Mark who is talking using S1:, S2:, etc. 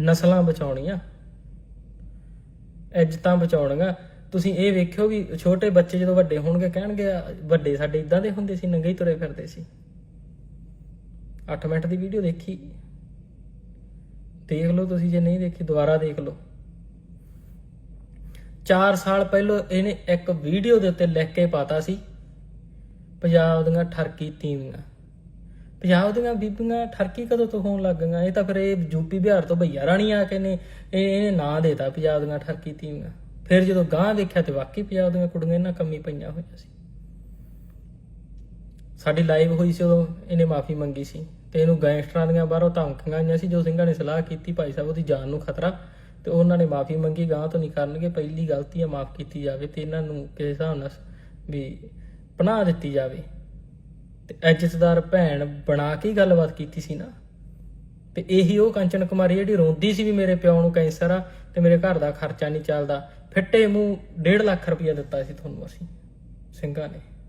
S1: ਨਸਲਾਂ ਬਚਾਉਣੀਆਂ, ਇੱਜ਼ਤਾਂ ਬਚਾਉਣੀਆਂ। ਤੁਸੀਂ ਇਹ ਵੇਖਿਓ ਵੀ ਛੋਟੇ ਬੱਚੇ ਜਦੋਂ ਵੱਡੇ ਹੋਣਗੇ, ਕਹਿਣਗੇ, ਵੱਡੇ ਸਾਡੇ ਇਦਾਂ ਦੇ ਹੁੰਦੇ ਸੀ, ਨੰਗੇ ਹੀ ਤੁਰੇ ਫਿਰਦੇ ਸੀ। 8 ਮਿੰਟ ਦੀ ਵੀਡੀਓ ਦੇਖੀ। ਦੇਖ ਲਓ ਤੁਸੀਂ, ਜੇ ਨਹੀਂ ਦੇਖੀ, ਦੁਬਾਰਾ ਦੇਖ ਲਓ। 4 ਸਾਲ ਪਹਿਲਾਂ ਇਹਨੇ ਇੱਕ ਵੀਡੀਓ ਦੇ ਉੱਤੇ ਲਿਖ ਕੇ ਪਾਤਾ ਸੀ, ਪੰਜਾਬ ਦੀਆਂ ਠਰਕੀ ਤੀਵੀਆਂ। ਪੰਜਾਬ ਦੀਆਂ ਬੀਬੀਆਂ ਠਰਕੀ ਕਦੋਂ ਤੋਂ ਹੋਣ ਲੱਗ ਗਈਆਂ? ਇਹ ਤਾਂ ਫਿਰ ਇਹ ਯੂਪੀ ਬਿਹਾਰ ਤੋਂ ਭਈਆ ਰਾਣੀ ਆ ਕੇ ਨੇ, ਇਹ ਇਹਨੇ ਨਾਂ ਦੇਤਾ ਪੰਜਾਬ ਦੀਆਂ ਠਰਕੀ ਤੀਵੀਆਂ। ਫਿਰ ਜਦੋਂ ਗਾਂ ਦੇਖਿਆ ਤੇ ਵਾਕਈ ਪੰਜਾਬ ਦੀਆਂ ਕੁੜੀਆਂ ਇਹਨਾਂ ਕੰਮੀ ਪਈਆਂ ਹੋਈਆਂ ਸੀ। ਸਾਡੀ ਲਾਈਵ ਹੋਈ ਸੀ ਉਦੋਂ, ਇਹਨੇ ਮਾਫੀ ਮੰਗੀ ਸੀ। ਤੇ ਇਹਨੂੰ ਗੈਂਗਸਟਰਾਂ ਦੀਆਂ ਬਾਹਰੋਂ ਧਮਕੀਆਂ ਆਈਆਂ ਸੀ, ਜੋ ਸਿੰਘਾਂ ਨੇ ਸਲਾਹ ਕੀਤੀ ਭਾਈ ਸਾਹਿਬ ਉਹਦੀ ਜਾਨ ਨੂੰ ਖਤਰਾ। ਤੇ ਉਹਨਾਂ ਨੇ ਮਾਫੀ ਮੰਗੀ ਗਾਂ ਤੋਂ ਨਹੀਂ ਕਰਨਗੇ, ਪਹਿਲੀ ਗਲਤੀ ਆ, ਮਾਫ ਕੀਤੀ ਜਾਵੇ ਤੇ ਇਹਨਾਂ ਨੂੰ ਕਿਸੇ ਹਿਸਾਬ ਨਾਲ ਵੀ ਪਨਾਹ ਦਿੱਤੀ ਜਾਵੇ। ਤੇ ਇੱਜ਼ਤਦਾਰ ਭੈਣ ਬਣਾ ਕੇ ਹੀ ਗੱਲਬਾਤ ਕੀਤੀ ਸੀ ਨਾ। ਤੇ ਇਹੀ ਉਹ ਕੰਚਨ ਕੁਮਾਰੀ ਜਿਹੜੀ ਰੋਂਦੀ ਸੀ ਵੀ ਮੇਰੇ ਪਿਓ ਨੂੰ ਕੈਂਸਰ ਆ ਤੇ ਮੇਰੇ ਘਰ ਦਾ ਖਰਚਾ ਨਹੀਂ ਚੱਲਦਾ। ਫਿੱਟੇ ਮੂੰਹ 1.5 ਲੱਖ ਰੁਪਇਆ ਦਿੱਤਾ ਸੀ ਤੁਹਾਨੂੰ ਅਸੀਂ, ਸਿੰਘਾਂ ਨੇ।